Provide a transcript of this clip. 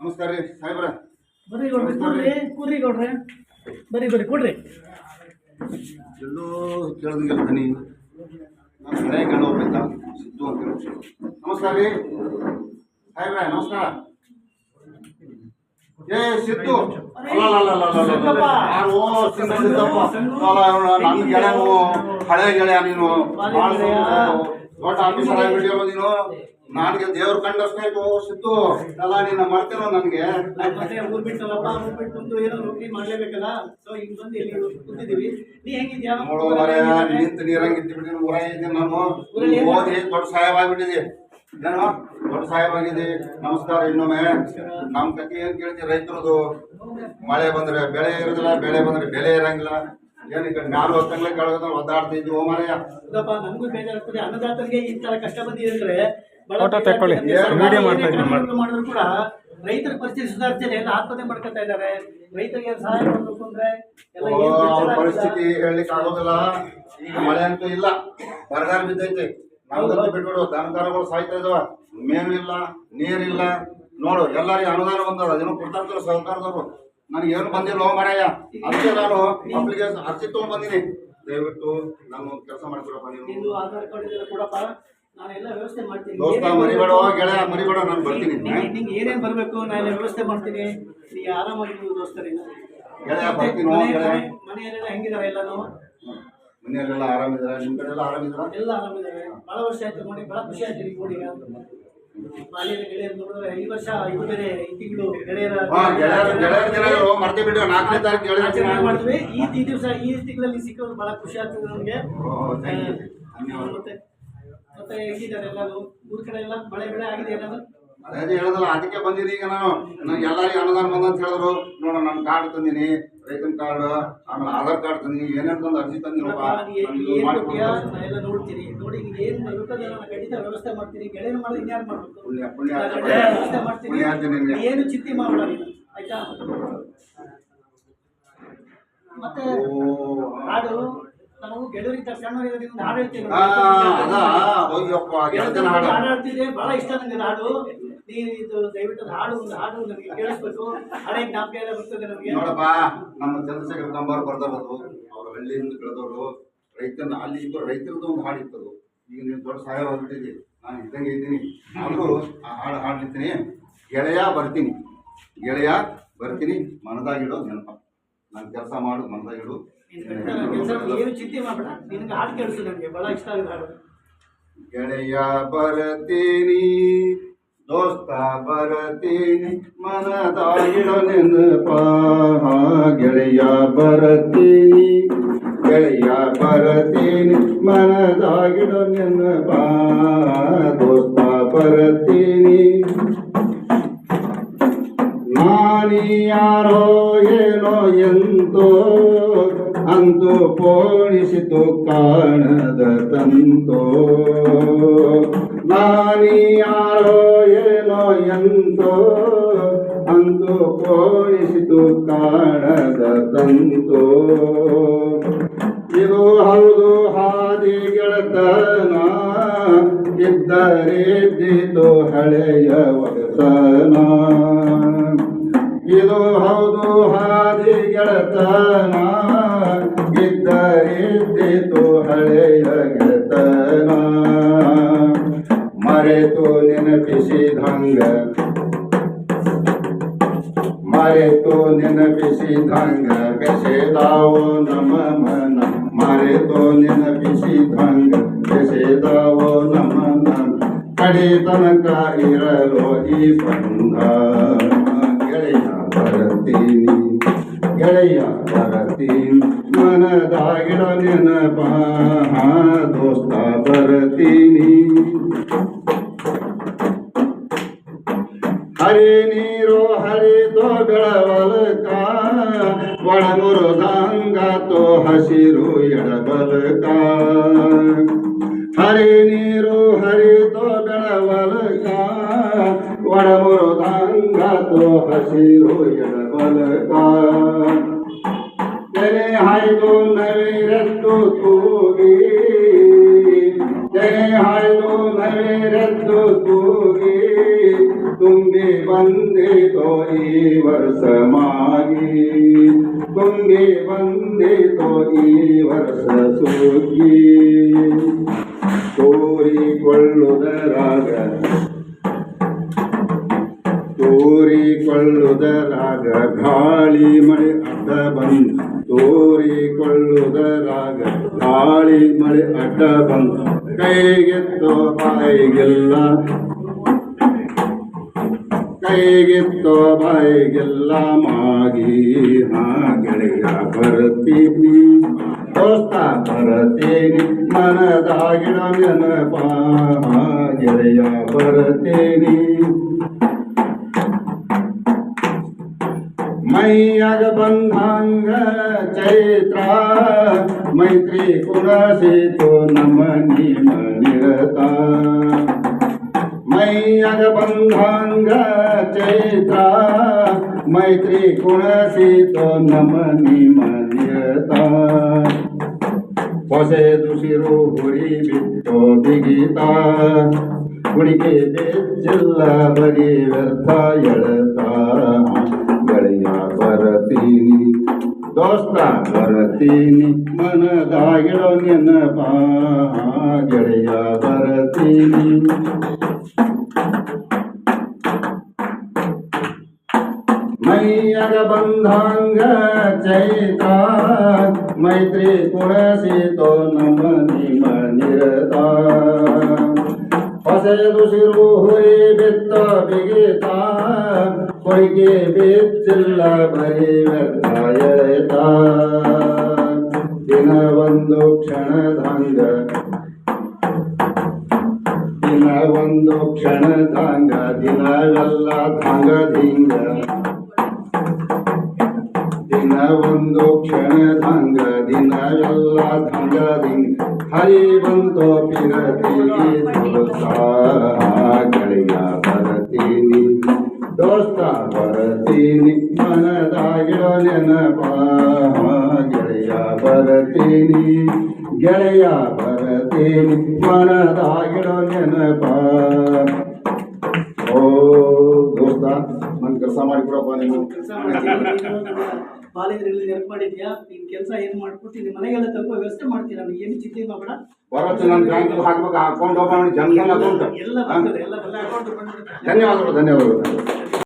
ನಮಸ್ಕಾರ ರೀ ಸಾಹೇಬ್ರ. ಬರ್ರಿ ಗೌಡ್ರಿ ಕೊಡ್ರಿ ಕೂಡ್ರಿ ಗೌಡ್ರೆ. ಬರ್ರಿ ಬರ್ರಿ ಕೊಡ್ರಿ. ಎಲ್ಲೋ ಕೇಳೋದಿಲ್ಲ ದನಿ ನಾನು ಹಳೆ ಸಿದ್ದು ಅಂತ ಹೇಳಿ. ನಮಸ್ಕಾರ ರೀ. ಸಾಹೇಬ್ರ ನಮಸ್ಕಾರ. ಏ ಸಿದ್ದು. ಅಲ್ಲ, ಅಲ್ಲ, ಅಲ್ಲ, ಅಲ್ಲ, ಅಲ್ಲ, ಅಲ್ಲ. ಸಿದ್ದಪ್ಪ. ಯಾರು? ಸಿದ್ದು ಸಿದ್ದಪ್ಪ. ಅಲ್ಲ, ಇವ್ನು ನನ್ನ ಗೆಳೆಯನು ಹಳೆ ಗೆಳೆಯ ನೀನು. ಭಾಳ ದೊಡ್ಡ ಆಫೀಸರ್ ಆಗಿಬಿಟ್ಟಿರೋ ನೀನು? ನನಗೆ ದೇವ್ರ ಕಂಡಷ್ಟೇ ಸಿತ್ತು ಅಲ್ಲ ನಿನ್ನ ಮರ್ತೇನೋ ನನಗೆ? ಮತ್ತೆ ಊರ್ ಬಿಟ್ಟಲ್ಲಪ್ಪ ಊರ್ ಬಿಟ್ಟು ಬಂದು ಏನೋ ನೌಕರಿ ಮಾಡ್ಲೇಬೇಕಲ್ಲ? ಸೊ ಈಗ ಬಂದು ಇಲ್ಲಿ ಕೂತಿದೀವಿ ನೀ ಹೆಂಗಿದ್ಯಾ? ನೋಡು ಮರೆ ನಿಂತು ನೀರಂಗಿದ್ದು ಬಿಟ್ಟು ಊರ ಇದ್ದೀನಿ ನಾನು. ಓದಿ ದೊಡ್ಡ ಸಾಹೇಬ್ ಆಗ್ಬಿಟ್ಟಿದೆ. ಏನೋ? ದೊಡ್ಡ ಸಾಹೇಬ್ ಆಗಿದೆ. ನಮಸ್ಕಾರ ಇನ್ನೊಮ್ಮೆ. ನಮ್ ಕತೆ ಏನ್ ಕೇಳ್ತೀವಿ ರೈತರದು? ಮಳೆ ಬಂದ್ರೆ ಬೆಳೆ ಇರೋದಿಲ್ಲ ಬೆಳೆ ಬಂದ್ರೆ ಬೆಳೆ ಇರಂಗಿಲ್ಲ. ಏನು ಈ ಕಡೆ ಮ್ಯಾಲ ಹೊತ್ತಂಗ್ಲೆ ಕೆಳಗದ ಒದ್ದಾಡ್ತಿದ್ವಿ ಓ ಮರೆಯ. ನಮಗೂ ನನಗೂ ಬೇಜಾರಾಗ್ತದೆ. ಅನ್ನದಾತರಿಗೆ ಈ ತರ ಕಷ್ಟ ಬಂದಿದೆ ಅಂದ್ರೆ ಬಹಳ ಫೋಟೋ ತಕೊಳ್ಳಿ. ವಿಡಿಯೋ ಮಾಡ್ತಾ ಇದ್ದೀನಿ. ಮಾಡಿದ್ರು ಕೂಡ ರೈತರ ಪರಿಸ್ಥಿತಿ ಸುಧಾರಿಸ್ತಿಲ್ಲ ಎಲ್ಲ ಆತ್ಮಹತ್ಯೆ ಮಾಡ್ಕೊತಾ ಇದ್ದಾರೆ. ರೈತರಿಗೆ ಸಹಾಯ ಮಾಡಬೇಕು ಅಂದ್ರೆ ಎಲ್ಲ? ಪರಿಸ್ಥಿತಿ ಹೇಳಲಿಕ್ಕೆ ಆಗೋದಿಲ್ಲ. ಈಗ ಮಳೆ ಅಂತೂ ಇಲ್ಲ. ಬರಗಾಲ ಬಿದ್ದೈತೆ. ನಾವು ಬಿಟ್ಬಿಡು ದನಕರಗಳು ಸಾಯ್ತಾ ಇದಾವ. ಮೇವು ಇಲ್ಲ ನೀರಿಲ್ಲ. ನೋಡು ಎಲ್ಲರಿಗೆ ಅನುದಾನ ಬಂದದ. ಅದೇನೋ ಕೊಡ್ತಾರ ಸರ್ಕಾರದವರು. ನನಗೆ ಏನು ಬಂದಿಲ್ಲ ಮರಯ್ಯ ಅದಕ್ಕೆ ನಾನು ಅಪ್ಲಿಕೇಶನ್ ಅರ್ಜಿ ತಗೊಂಡ್ ಬಂದಿನಿ ದಯವಿಟ್ಟು ನಾನು ಒಂದು ಕೆಲಸ ಮಾಡ್ಕೊಡಪ್ಪ ನೀವು ನೀನು ಆಧಾರ್ ಕಾರ್ಡ್ ಇದೆಲ್ಲ ಕೊಡಪ್ಪ ನಾನೆಲ್ಲ ವ್ಯವಸ್ಥೆ ಮಾಡ್ತೀನಿ. ದೋಸ್ತ ಮರಿಬೇಡ ಗೆಳೆಯ ಮರಿಬೇಡ ನಾನು ಬರ್ತೀನಿ. ನಿಂಗೆ ಏನೇನ್ ಬರಬೇಕು? ನಾನು ಎಲ್ಲ ವ್ಯವಸ್ಥೆ ಮಾಡ್ತೀನಿ. ನೀ ಆರಾಮಾಗಿ ದೋಸ್ತರೇನು ಗೆಳೆಯ ಬರ್ತೀನಿ ಮನೆಯಲ್ಲೆಲ್ಲ ಹೆಂಗಿದಾರೆ ಎಲ್ಲಾನು? ಮನೆಯಲ್ಲೆಲ್ಲ ಆರಾಮಿದಾರ ನಿಮ್ ಕಡೆ ಎಲ್ಲ ಆರಾಮಿದಾರ? ಎಲ್ಲ ಆರಾಮಿದ್ದಾರೆ ಬಹಳ ವರ್ಷ ಆಯ್ತು ನೋಡಿ ಬಹಳ ಖುಷಿ ಆಯ್ತು ನೋಡಿ ಮರ್ತೆ ಬಿಟ್ಟು ನಾಲ್ಕನೇ ತಾರೀಕು ಮಾಡ್ತೀವಿ. ಈ ದಿವಸ ಈ ತಿಂಗಳಲ್ಲಿ ಸಿಕ್ಕೋದು ಬಹಳ ಖುಷಿ ಆಗ್ತದೆ ನಮಗೆ. ಮತ್ತೆ ಮತ್ತೆ ಹೇಗಿದ್ದಾರೆ ಎಲ್ಲರೂ? ಊರ್ ಕಡೆ ಎಲ್ಲ ಮಳೆ ಬೆಳೆ ಆಗಿದೆ ಏನಾದ್ರು ಅದೇ ಹೇಳದಲ್ಲ ಅದಕ್ಕೆ ಬಂದಿನಿ ಈಗ ನಾನು. ನನಗೆ ಎಲ್ಲರಿಗೂ ಅನುದಾನ ಬಂದ ಅಂತ ಹೇಳಿದ್ರು. ನೋಡ ನಾನು ಕಾರ್ಡ್ ತಂದಿನಿ. ರೈತನ ಕಾರ್ಡ್ ಆಮೇಲೆ ಆಧಾರ್ ಕಾರ್ಡ್ ತಂದಿ ಏನೇನು ಬಂದು ಅರ್ಜಿ ನಾ ಎಲ್ಲ ನೋಡ್ತೀನಿ ನೋಡಿ ಏನು ನಾನು ಖಂಡಿತ ವ್ಯವಸ್ಥೆ ಮಾಡ್ತೀನಿ ಗೆಳೆಯನ ಮಾಡಿ ಇನ್ಯಾರು ಮಾಡ್ಬೇಕು? ಪುಣ್ಯ ಪುಣ್ಯ ವ್ಯವಸ್ಥೆ ಮಾಡ್ತೀನಿ ಏನು ಚಿಂತೆ ಮಾಡಬೇಡ ಆಯ್ತಾ? ಮತ್ತೆ. ಹಾಡು ನಾವು ಗೆಳೆಯರಿದ್ದ ಸಣ್ಣವರಿದ್ದ ಒಂದು ಹಾಡು ಗೆಳತನ ಹಾಡು. ಹಾಡ್ತಿದ್ದೆ ಬಹಳ ಇಷ್ಟ ನನಗೆ ಹಾಡು ನೀನು ಇದು ದಯವಿಟ್ಟು ಹಾಡು ಒಂದು ಹಾಡು ನನಗೆ ಕೇಳಿಸ್ಬೇಕು. ಹಳೆ ಜ್ಞಾಪಕ ಎಲ್ಲ ಬರ್ತದೆ ನನಗೆ ನೋಡಪ್ಪ ನಮ್ಮ ಚಂದ್ರಶೇಖರ್ ಕಂಬಾರ್ ಬರ್ದಾರದು ಅವ್ರ ಹಳ್ಳಿಯಿಂದ ಬೆಳೆದವರು ರೈತನ ಅಲ್ಲಿ ಇಬ್ಬರು ರೈತರದ್ದು ಒಂದು ಹಾಡು ಈಗ ನೀವು ದೊಡ್ಡ ಸಹಾಯ ಆಗ್ಬಿಟ್ಟಿದ್ದೀವಿ ನಾನು ಇದ್ದಂಗೆ ಇದ್ದೀನಿ. ನಾನು ಆ ಹಾಡು ಹಾಡ್ಲಿರ್ತೀನಿ ಗೆಳೆಯ ಬರ್ತೀನಿ. ಗೆಳೆಯ ಬರ್ತೀನಿ. ಮನದಾಗಿಡೋ ನೆನಪ. ನಾನು ಕೆಲಸ ಮಾಡು ಮನದಾಗಿಡು. ಏನು ಚಿಂತೆ ಮಾಡಬೇಡ. ನಿನಗೆ ಹಾಡು ಕೇಳಿಸು ನನಗೆ ಬಹಳ ಇಷ್ಟ ಆಗಿದೆ ಹಾಡು. ಗೆಳೆಯ ಬರ್ತೀನಿ. ದೋಸ್ತ ಬರತೀನಿ ಮನದಾಗಿರೋ ನೆನಪ ಗೆಳೆಯ ಬರತೀನಿ ಗೆಳೆಯ ಬರತೀನಿ ಮನದಾಗಿಡೋ ನೆನಪ ದೋಸ್ತ ಬರತೀನಿ ನಾನಿ ಯಾರೋ ಏನೋ ಎಂತೋ ಅಂದು ಪೋಣಿಸಿತು ಕಾಣದ ತಂತೋ. ನಾನಿ ಯಾರೋ ಏನೋ ಎಂತೋ ಅಂದು ಪೋಣಿಸಿತು ಕಾಣದ ತಂತೋ. ಇದು ಹೌದು ಹಾದಿ ಗೆಳತನ ಇದ್ದರಿದ್ದಿತು ಹಳೆಯ ನೆನಪಿಸಿದಂಗ ಮರೆತು ನೆನಪಿಸಿದಂಗ ಬೆಸೆದಾವೋ ನಮ್ಮ ಮನ ಮರೆತು ನೆನಪಿಸಿದಂಗ ಬೆಸೆದಾವೋ ನಮ್ಮ ಮನ ಕಡೆ ತನಕ ಇರಲು ಈ ಬಂಧ ಗೆಳೆಯ ಬರತೀನಿ ಗೆಳೆಯ ಬರತೀನಿ ಮನದಾಗಿಡ ನೆನಪ ದೋಸ್ತ ಬರತೀನಿ ಹರಿ ನೀರು ಹರಿದು ಬೆಳವಲಕ ಒಳಮುರುದಂಗಾತು ಹಸಿರು ಎಡಬಲಕ ಹರಿ ನೀರು ಹರಿದು ಬೆಳವಲಕ ಒಳಮುರುದಂಗಾತು ಹಸಿರು ಎಡಬಲಕ ತೆರೆ ಹಾಯ್ದು ನವಿರೆತ್ತು ತೂಗಿ ನವಿ ಬೇರೆದ್ದು ತೂಗಿ, ತುಂಬಿ ಬಂದಿತೋ ಈ ವರ್ಷ ಮಾಗಿ ತುಂಬಿ ಬಂದಿತೋ ಈ ವರ್ಷ ಸುಗ್ಗಿ. ತೋರಿಕೊಳ್ಳುವುದರಾಗ ತೋರಿಕೊಳ್ಳುವುದರಾಗ ಗಾಳಿ ಮಳೆ ಅಡ್ಡ ಬಂದು. ತೋರಿಕೊಳ್ಳುವುದರಾಗ ಗಾಳಿ ಮಳೆ ಅಡ್ಡ ಬಂದು. ಕೈಗೆತ್ತೋ ಬಾಯಿಗೆಲ್ಲ. ಕೈಗೆತ್ತೋ ಬಾಯಿಗೆಲ್ಲ ಮಾಗಿ ಹಾ ಗೆಳೆಯ ಬರ್ತೀನಿ. ದೋಸ್ತ ಬರತೇನಿ ಮನದಾಗಿಡ ನೆನಪ ಗೆಳೆಯ ಬರ್ತೀನಿ. ಮೈಯಾಗ ಬಂದಂಗ ಚೈತ್ರ ಮೈತ್ರಿ ಕುಣಸಿತು ನಮ್ಮ ನೀಮ ನಿರತ ಮೈಯಾಗ ಬಂದಂಗ ಚೈತ್ರ ಮೈತ್ರಿ ಕುಣಸಿತು ನಮ್ಮ ನೀಮ ನಿರತ ಹೊಸೆ ದುಸಿರು ಹುರಿ ಬಿಟ್ಟು ಬಿಗಿತ ಕುಣಿಕೆ ಬೆಜ್ಜಿಲ್ಲ ಬರೀ ವ್ಯರ್ಥ ಎಳತ ಗೆಳೆಯ ಬರತೀನಿ ದೋಸ್ತ ಬರತೀನಿ ಮನದಾಗಿಡೋ ನೆನಪ ಗೆಳೆಯ ಬರತೀನಿ ಮೈಯಗ ಬಂದಂಗ ಚೈತ ಮೈತ್ರಿ ಕುಣಸಿತೋ ನಮ್ಮ ನಿಮ ನಿರತ ಹೊಸೆದು ಸಿರು ಹುರಿ ಬಿತ್ತ ಬಿಗಿತ ಕೊಯ್ಗೆ ಬಿಚ್ಚಿಲ್ಲ ಬರೀ ವ್ಯರ್ಥ ಎಳೆತ ದಿನ ಒಂದು ಕ್ಷಣದಂಗ ದಿನ ಒಂದು ಕ್ಷಣದಂಗ ದಿನವೆಲ್ಲ ದಂಗದಿಂಗ ದಿನ ಒಂದು ಕ್ಷಣದಂಗ ದಿನವೆಲ್ಲ ದಂಗದಿಂಗ ಹರಿ ಬಂತೋ ಪಿರತಿ ದೋಸ್ತ ಗೆಳೆಯ ಬರತೀನಿ ದೋಸ್ತ ಬರತೀನಿ ಮನದಾಗಿರೋ ನೆನಪ ಗೆಳೆಯ ಬರತೀನಿ ಗೆಳೆಯ ಬರತೀನಿ ಮನದಾಗಿರೋ ನೆನಪ ಓ ದೋಸ್ತ ನನ್ ಕೆಲಸ ಮಾಡಿಕೊಡಪ್ಪ ನೀನು. ಕೆಲಸ ಮಾಡ್ತೀನಿ ಬಾಲಿದ್ರಲ್ಲಿ ನೆನಪು ಮಾಡಿದ್ಯಾ? ನಿನ್ ಕೆಲಸ ಏನ್ ಮಾಡ್ಬಿಟ್ಟು ನಿಮ್ ಮನೆಗೆಲ್ಲ ತಗೋ ವ್ಯವಸ್ಥೆ ಮಾಡ್ತೀನಿ ನಾನು ಏನು ಚಿಂತೆ ಮಾಡಬೇಡ ಬರತ್ತೆ ನನ್ನ ಬ್ಯಾಂಕ್ ಹಾಕ್ಬೇಕು ಅಕೌಂಟ್ ಓಪನ್ ಮಾಡಿ ಜನ್ಧನ್ ಅಕೌಂಟ್ ಎಲ್ಲ ಬರ್ತದೆ ಎಲ್ಲ ಅಕೌಂಟ್ ಧನ್ಯವಾದಗಳು ಧನ್ಯವಾದಗಳು.